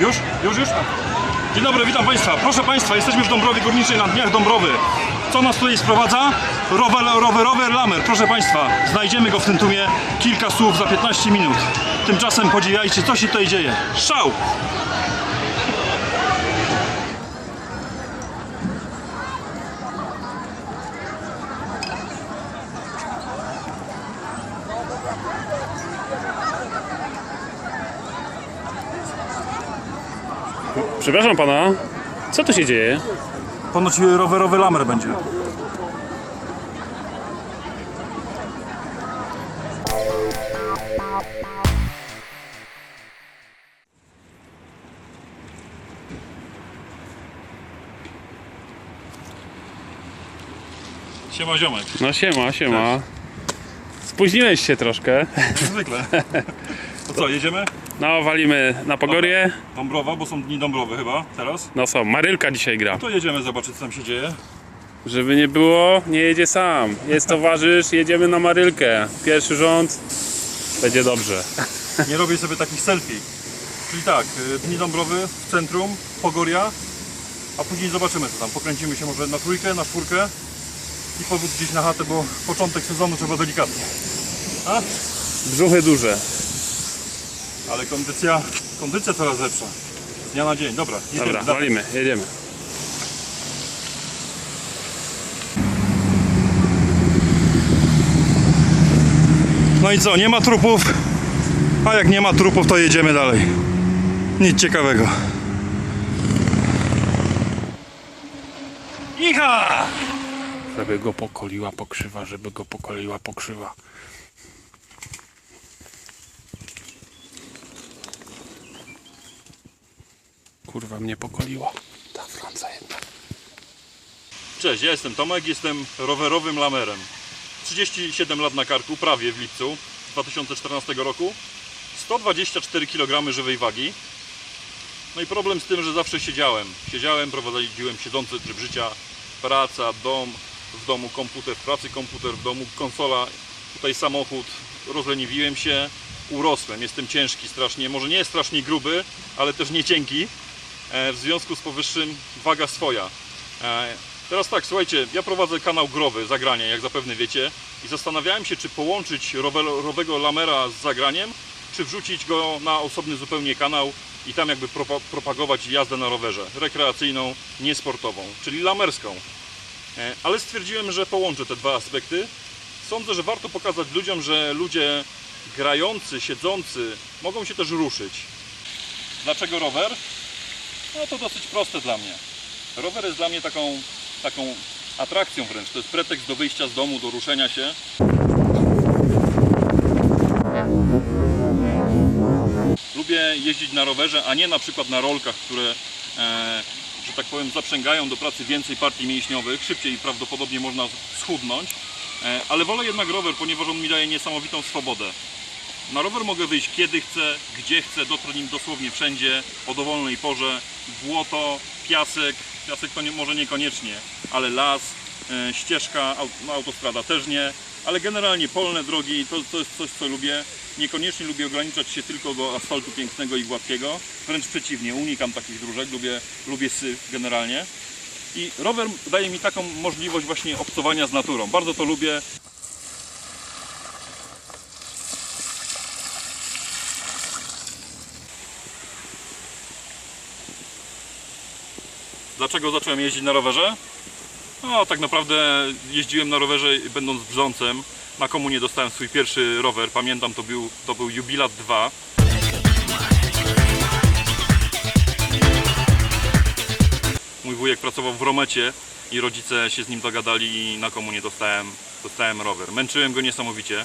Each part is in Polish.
Już? Już, już? Dzień dobry, witam Państwa. Proszę Państwa, jesteśmy w Dąbrowie Górniczej na Dniach Dąbrowy. Co nas tutaj sprowadza? Rower, rowerowy lamer. Proszę Państwa, znajdziemy go w tym tłumie. Kilka słów za 15 minut. Tymczasem podziwiajcie, co się tutaj dzieje. Szał! Przepraszam pana, co tu się dzieje? Ponoć rowerowy lamer będzie. Siema ziomek. No siema, siema. Spóźniłeś się troszkę. Zwykle. To co, jedziemy? No, walimy na Pogorię. Dąbrowa, bo są dni Dąbrowy chyba teraz. No co, Marylka dzisiaj gra. To jedziemy zobaczyć co tam się dzieje. Żeby nie było, nie jedzie sam. Jest towarzysz, jedziemy na Marylkę. Pierwszy rząd, będzie dobrze. Nie robię sobie takich selfie. Czyli tak, y, dni Dąbrowy w centrum, Pogoria, a później zobaczymy co tam. Pokręcimy się może na trójkę, na czwórkę i powrót gdzieś na chatę, bo początek sezonu trzeba delikatnie. A? Brzuchy duże. Ale kondycja, kondycja coraz lepsza. Z dnia na dzień. Dobra, jedziemy. Dobra, walimy, jedziemy. No i co, nie ma trupów, a jak nie ma trupów, to jedziemy dalej. Nic ciekawego. Icha! Żeby go pokoliła pokrzywa, żeby go pokoliła pokrzywa. Kurwa mnie pokoliła. Ta Franca jedna. Cześć, ja jestem Tomek, jestem rowerowym lamerem. 37 lat na karku, prawie w lipcu 2014 roku. 124 kg żywej wagi. No i problem z tym, że zawsze siedziałem. Siedziałem, prowadziłem siedzący tryb życia. Praca, dom, w domu komputer, w pracy komputer, w domu konsola, tutaj samochód. Rozleniwiłem się, urosłem, jestem ciężki strasznie. Może nie strasznie gruby, ale też nie cienki. E, W związku z powyższym waga swoja. E, Teraz tak, słuchajcie, ja prowadzę kanał growy, zagranie, jak zapewne wiecie i zastanawiałem się, czy połączyć rowe- rowego lamera z zagraniem, czy wrzucić go na osobny zupełnie kanał i tam jakby propa- propagować jazdę na rowerze, rekreacyjną, niesportową, czyli lamerską. E, Ale stwierdziłem, że połączę te dwa aspekty. Sądzę, że warto pokazać ludziom, że ludzie grający, siedzący mogą się też ruszyć. Dlaczego rower? No to dosyć proste dla mnie. Rower jest dla mnie taką, taką atrakcją wręcz. To jest pretekst do wyjścia z domu, do ruszenia się. Lubię jeździć na rowerze, a nie na przykład na rolkach, które, e, że tak powiem, zaprzęgają do pracy więcej partii mięśniowych. Szybciej prawdopodobnie można schudnąć. E, ale wolę jednak rower, ponieważ on mi daje niesamowitą swobodę. Na rower mogę wyjść kiedy chcę, gdzie chcę, dotrę nim dosłownie wszędzie, o dowolnej porze. Błoto, piasek, piasek to nie, może niekoniecznie, ale las, e, ścieżka, no, autostrada też nie, ale generalnie polne drogi to, to jest coś, co lubię. Niekoniecznie lubię ograniczać się tylko do asfaltu pięknego i gładkiego, wręcz przeciwnie, unikam takich dróżek, lubię, lubię syf generalnie. I rower daje mi taką możliwość właśnie obcowania z naturą. Bardzo to lubię. Dlaczego zacząłem jeździć na rowerze? No, tak naprawdę jeździłem na rowerze będąc brzącem. Na komunie dostałem swój pierwszy rower. Pamiętam, to był, to był Jubilat 2. Mój wujek pracował w Romecie i rodzice się z nim dogadali i na komunie dostałem, dostałem rower. Męczyłem go niesamowicie.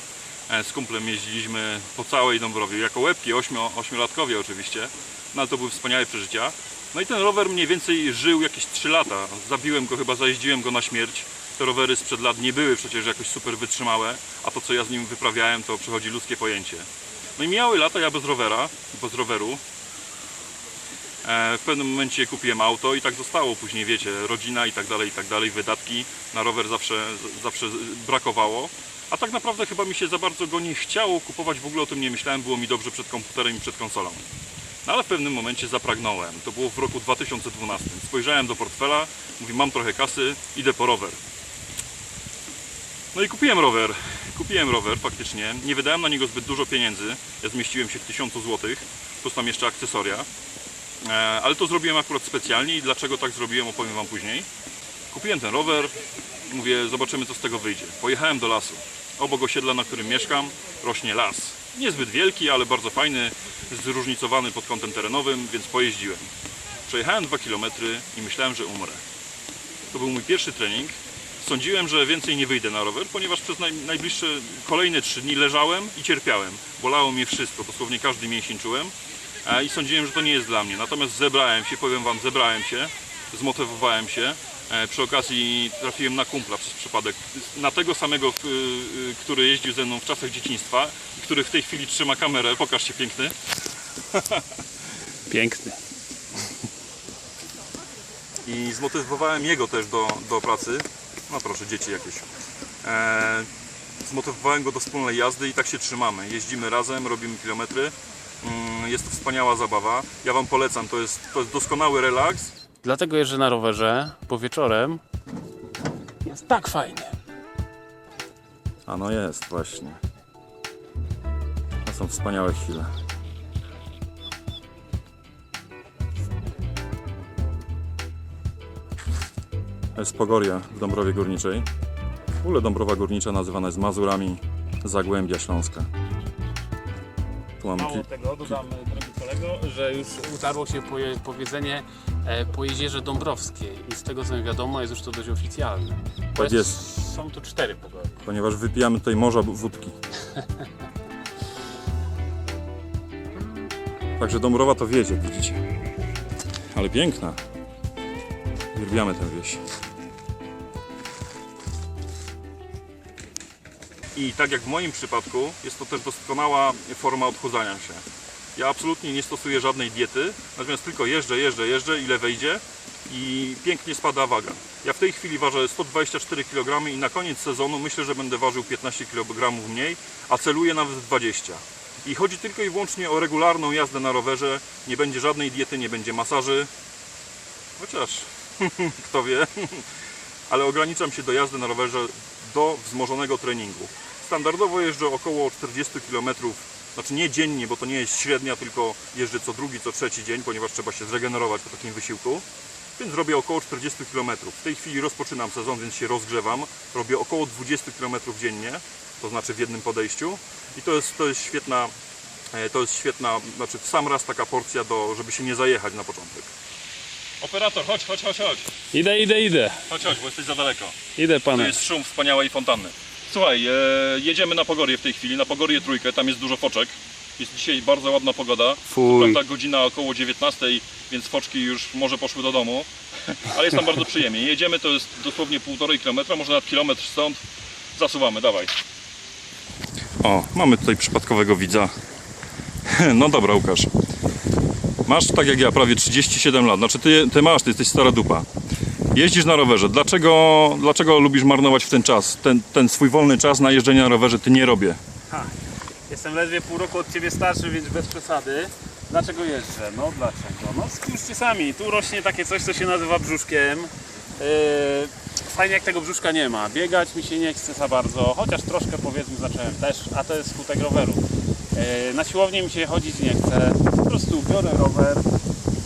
E, Z kumplem jeździliśmy po całej Dąbrowie, jako łebki, ośmio, ośmiolatkowie oczywiście, no ale to były wspaniałe przeżycia. No i ten rower mniej więcej żył jakieś 3 lata. Zabiłem go chyba, zajeździłem go na śmierć. Te rowery sprzed lat nie były przecież jakoś super wytrzymałe, a to co ja z nim wyprawiałem to przechodzi ludzkie pojęcie. No i mijały lata ja bez rowera, bez roweru. E, W pewnym momencie kupiłem auto i tak zostało. Później wiecie, rodzina i tak dalej, i tak dalej, wydatki na rower zawsze, zawsze brakowało. A tak naprawdę chyba mi się za bardzo go nie chciało kupować, w ogóle o tym nie myślałem, było mi dobrze przed komputerem i przed konsolą. Ale w pewnym momencie zapragnąłem. To było w roku 2012. Spojrzałem do portfela, mówię, mam trochę kasy, idę po rower. No i kupiłem rower. Kupiłem rower faktycznie. Nie wydałem na niego zbyt dużo pieniędzy. Ja zmieściłem się w 1000 zł, plus tam jeszcze akcesoria. E, ale to zrobiłem akurat specjalnie i dlaczego tak zrobiłem opowiem Wam później. Kupiłem ten rower, mówię, zobaczymy co z tego wyjdzie. Pojechałem do lasu. Obok osiedla, na którym mieszkam, rośnie las. Niezbyt wielki, ale bardzo fajny, zróżnicowany pod kątem terenowym, więc pojeździłem. Przejechałem 2 km i myślałem, że umrę. To był mój pierwszy trening. Sądziłem, że więcej nie wyjdę na rower, ponieważ przez naj, najbliższe kolejne 3 dni leżałem i cierpiałem. Bolało mnie wszystko, dosłownie każdy mięsień czułem e, i sądziłem, że to nie jest dla mnie. Natomiast zebrałem się, powiem Wam, zebrałem się, zmotywowałem się. E, Przy okazji trafiłem na kumpla przez przypadek, na tego samego, y, który jeździł ze mną w czasach dzieciństwa, i który w tej chwili trzyma kamerę. Pokaż się piękny. Piękny. i zmotywowałem jego też do, do pracy. No proszę, dzieci jakieś. E, zmotywowałem go do wspólnej jazdy i tak się trzymamy. Jeździmy razem, robimy kilometry. Mm, jest to wspaniała zabawa. Ja Wam polecam, to jest, to jest doskonały relaks. Dlatego jeżdżę na rowerze, bo wieczorem jest tak fajnie. A no jest, właśnie. To są wspaniałe chwile. To jest Pogoria w Dąbrowie Górniczej. W ogóle Dąbrowa Górnicza nazywana jest Mazurami Zagłębia Śląska. Tu mamy Mało kil- tego, dodam, drogi kolego, że już utarło się powiedzenie po jeziorze Dąbrowskiej i z tego co mi wiadomo jest już to dość oficjalne. Tak jest. Są tu cztery pogody. ponieważ wypijamy tutaj morza wódki. Także Dąbrowa to wiedzie, widzicie. Ale piękna. Uwielbiamy tę wieś. I tak jak w moim przypadku, jest to też doskonała forma odchudzania się. Ja absolutnie nie stosuję żadnej diety, natomiast tylko jeżdżę, jeżdżę, jeżdżę, ile wejdzie i pięknie spada waga. Ja w tej chwili ważę 124 kg i na koniec sezonu myślę, że będę ważył 15 kg mniej, a celuję nawet w 20. I chodzi tylko i wyłącznie o regularną jazdę na rowerze, nie będzie żadnej diety, nie będzie masaży, chociaż kto wie, ale ograniczam się do jazdy na rowerze do wzmożonego treningu. Standardowo jeżdżę około 40 km, znaczy nie dziennie, bo to nie jest średnia, tylko jeżdżę co drugi, co trzeci dzień, ponieważ trzeba się zregenerować po takim wysiłku. Więc robię około 40 km. W tej chwili rozpoczynam sezon, więc się rozgrzewam. Robię około 20 km dziennie, to znaczy w jednym podejściu. I to jest, to jest świetna, e, to jest świetna, znaczy w sam raz taka porcja, do, żeby się nie zajechać na początek. Operator, chodź, chodź, chodź, chodź. Idę, idę, idę. Chodź, chodź, bo jesteś za daleko. Idę To panem. jest szum wspaniałej fontanny. Słuchaj, e, jedziemy na Pogorię w tej chwili, na Pogorię trójkę, tam jest dużo foczek. Jest dzisiaj bardzo ładna pogoda. Fuj. Prawda, godzina około 19, więc foczki już może poszły do domu. Ale jest tam bardzo przyjemnie. Jedziemy, to jest dosłownie półtorej kilometra, może nad kilometr stąd. Zasuwamy, dawaj. O, mamy tutaj przypadkowego widza. No dobra, Łukasz. Masz tak jak ja, prawie 37 lat. Znaczy ty, ty masz, ty jesteś stara dupa. Jeździsz na rowerze. Dlaczego, dlaczego lubisz marnować w ten czas? Ten, ten swój wolny czas na jeżdżenie na rowerze ty nie robię. Ha. Jestem ledwie pół roku od Ciebie starszy, więc bez przesady. Dlaczego jeżdżę? No dlaczego? No spójrzcie sami, tu rośnie takie coś, co się nazywa brzuszkiem. Yy, fajnie jak tego brzuszka nie ma. Biegać mi się nie chce za bardzo, chociaż troszkę powiedzmy zacząłem też, a to jest skutek roweru. Yy, na siłownię mi się chodzić nie chce. Po prostu biorę rower.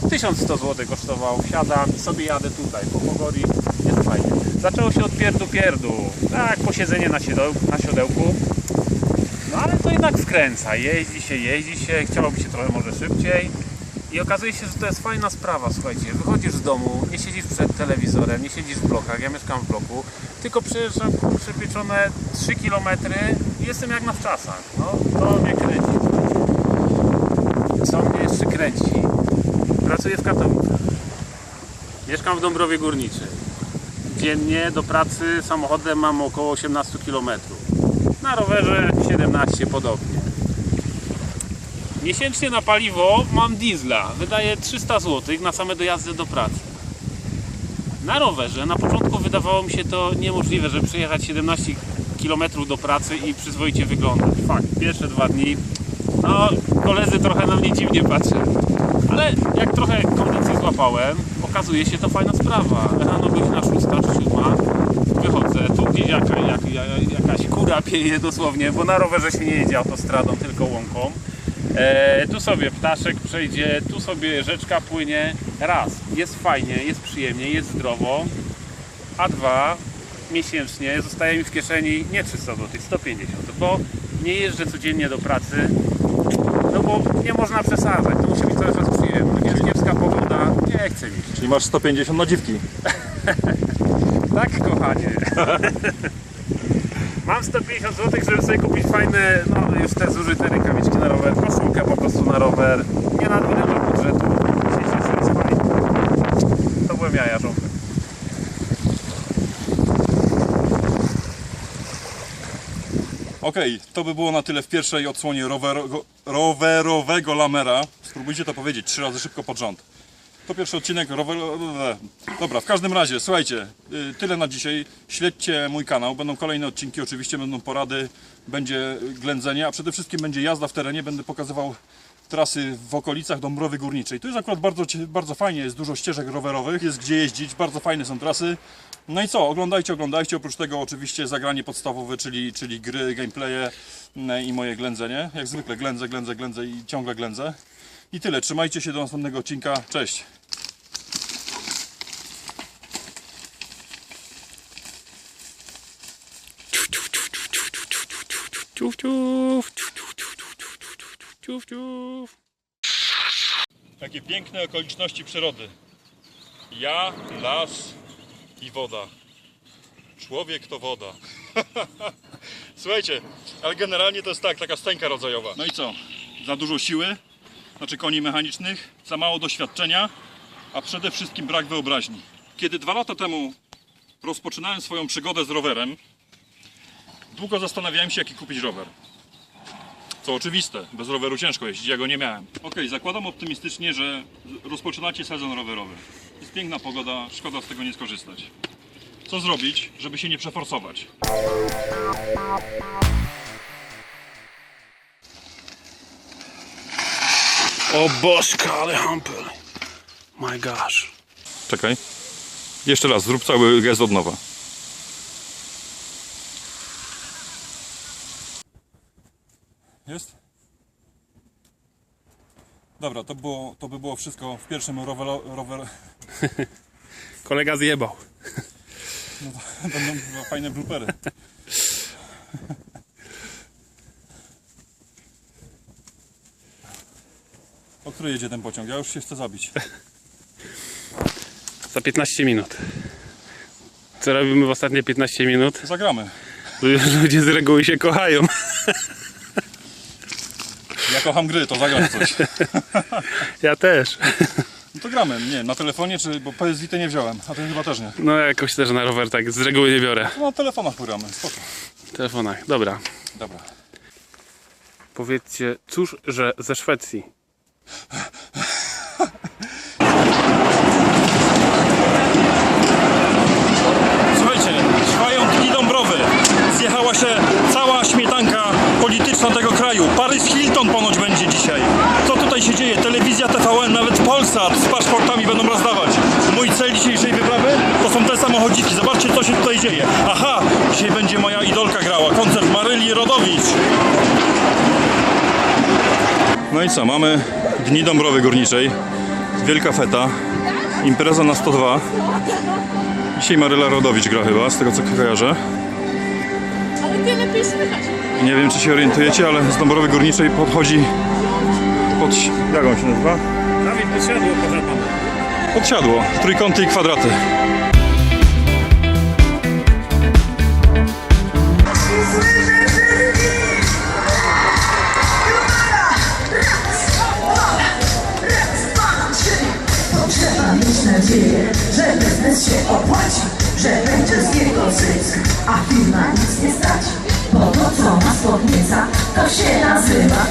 1100 zł kosztował, wsiadam i sobie jadę tutaj, po Pogori, jest fajnie. Zaczęło się od pierdu pierdu, tak, posiedzenie na, siodeł, na siodełku, no ale to jednak wkręca, jeździ się, jeździ się, chciałoby się trochę może szybciej. I okazuje się, że to jest fajna sprawa, słuchajcie, wychodzisz z domu, nie siedzisz przed telewizorem, nie siedzisz w blokach, ja mieszkam w bloku, tylko przejeżdżam kurczę pieczone 3 km i jestem jak na wczasach, no to mnie kręci. Co mnie jeszcze kręci? Pracuję w Katowicach. Mieszkam w Dąbrowie Górniczej. Dziennie do pracy samochodem mam około 18 km. Na rowerze 17 podobnie. Miesięcznie na paliwo mam diesla. Wydaję 300 zł na same dojazdy do pracy. Na rowerze na początku wydawało mi się to niemożliwe, żeby przejechać 17 km do pracy i przyzwoicie wyglądać. Fakt, pierwsze dwa dni, no koledzy trochę na mnie dziwnie patrzyli. Ale jak trochę kondycji złapałem, okazuje się to fajna sprawa. Rano godzina 6 czy 7, wychodzę, tu gdzie jaka, jak, jak, jakaś kura pieje dosłownie, bo na rowerze się nie jedzie autostradą, tylko łąką. E, tu sobie ptaszek przejdzie, tu sobie rzeczka płynie. Raz, jest fajnie, jest przyjemnie, jest zdrowo. A dwa, miesięcznie zostaje mi w kieszeni nie 300 zł, 150, bo nie jeżdżę codziennie do pracy, no bo nie można przesadzać, to musi być cały czas przyjemne. Jest kiepska pogoda, nie chce mi. Czyli masz 150 na dziwki. Tak, kochanie. Mam 150 zł, żeby sobie kupić fajne, no już te zużyte rękawiczki na rower, koszulkę po prostu na rower. Nie nadwyrężam budżetu. Myślę, że jest fajnie. To byłem ja, jarząbek. Okej, to by było na tyle w pierwszej odsłonie rowero, rowerowego lamera. Spróbujcie to powiedzieć trzy razy szybko pod rząd. To pierwszy odcinek rower... Dobra, w każdym razie, słuchajcie, y, tyle na dzisiaj. Śledźcie mój kanał, będą kolejne odcinki, oczywiście będą porady, będzie ględzenie, a przede wszystkim będzie jazda w terenie. Będę pokazywał trasy w okolicach Dąbrowy Górniczej. Tu jest akurat bardzo, bardzo fajnie, jest dużo ścieżek rowerowych, jest gdzie jeździć, bardzo fajne są trasy. No i co, oglądajcie, oglądajcie, oprócz tego oczywiście zagranie podstawowe, czyli, czyli gry, gameplaye mm, i moje ględzenie. Jak zwykle ględzę, ględzę, ględzę i ciągle ględzę. I tyle, trzymajcie się do następnego odcinka. Cześć! Ciuf, piękne okoliczności przyrody. Ja, las i woda. Człowiek to woda. Słuchajcie, ale generalnie to jest tak, taka stańka rodzajowa. No i co? Za dużo siły? Znaczy koni mechanicznych, za mało doświadczenia, a przede wszystkim brak wyobraźni. Kiedy dwa lata temu rozpoczynałem swoją przygodę z rowerem, długo zastanawiałem się, jaki kupić rower. Co oczywiste, bez roweru ciężko jeździć, ja go nie miałem. Okej, zakładam optymistycznie, że rozpoczynacie sezon rowerowy. Jest piękna pogoda, szkoda z tego nie skorzystać. Co zrobić, żeby się nie przeforsować? O bożka, ale hampel. My gosh. Czekaj. Jeszcze raz, zrób cały gest od nowa. Jest? Dobra, to, było, to by było wszystko w pierwszym rower, rower, Kolega zjebał. Będą chyba fajne bloopery. O której jedzie ten pociąg? Ja już się chcę zabić. Za 15 minut. Co robimy w ostatnie 15 minut? Zagramy. Ludzie z reguły się kochają. Ja kocham gry, to zagram coś. Ja też. No to gramy. Nie, na telefonie, czy, bo PS Vita nie wziąłem, a ten chyba też nie. No jakoś też na rower tak z reguły nie biorę. No na telefonach pogramy, spoko. W telefonach. Dobra. Dobra. Powiedzcie, cóż, że ze Szwecji. Słuchajcie, trwają dni Dąbrowy. Zjechała się cała śmietanka polityczna tego kraju. Paris Hilton ponoć będzie dzisiaj. Co tutaj się dzieje? Telewizja TVN, nawet Polsat z paszportami będą rozdawać. Mój cel dzisiejszej wyprawy to są te samochodziki. Zobaczcie, co się tutaj dzieje. Aha, dzisiaj będzie moja idolka grała. Koncert Maryli Rodowicz. No i co, mamy Dni Dąbrowy Górniczej. Wielka feta. Impreza na 102. Dzisiaj Maryla Rodowicz gra chyba, z tego co kojarzę. Ale ty lepiej słychać. Nie wiem czy się orientujecie, ale z Dąbrowy Górniczej podchodzi pod... jak on się nazywa? Dawid proszę pana. Podsiadło. Trójkąty i kwadraty. a firma nic nie stać, bo to co nas podnieca, to się nazywa